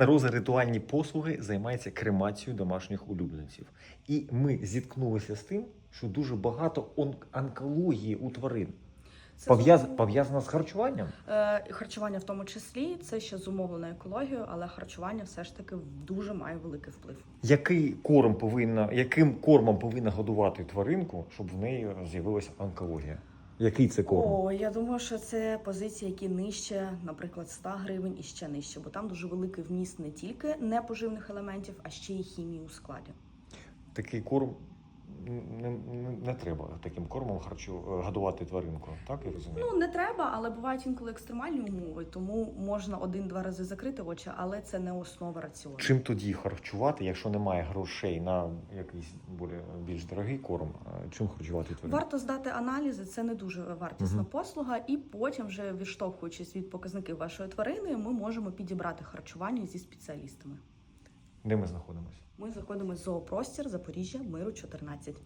Роза ритуальні послуги займається кремацією домашніх улюбленців. І ми зіткнулися з тим, що дуже багато он- онкології у тварин. Пов'яз... Пов'язано з харчуванням. Е, харчування в тому числі це ще зумовлено екологією, але харчування все ж таки дуже має великий вплив. Який корм повинна, яким кормом повинна годувати тваринку, щоб в неї з'явилася онкологія? Який це корм? О, я думаю, що це позиції, які нижче, наприклад, 100 гривень і ще нижче, бо там дуже великий вміст не тільки непоживних елементів, а ще й хімії у складі. Такий корм не, не, треба таким кормом харчу годувати тваринку. Так я розумію? Ну не треба, але бувають інколи екстремальні умови, тому можна один-два рази закрити очі, але це не основа раціону. Чим тоді харчувати, якщо немає грошей на якийсь більш дорогий корм? Чим харчувати тваринку? Варто здати аналізи, це не дуже вартісна Мгм. послуга, і потім, вже відштовхуючись від показників вашої тварини, ми можемо підібрати харчування зі спеціалістами. Де ми знаходимося? Ми знаходимося в зоопростір Запоріжжя, миру 14.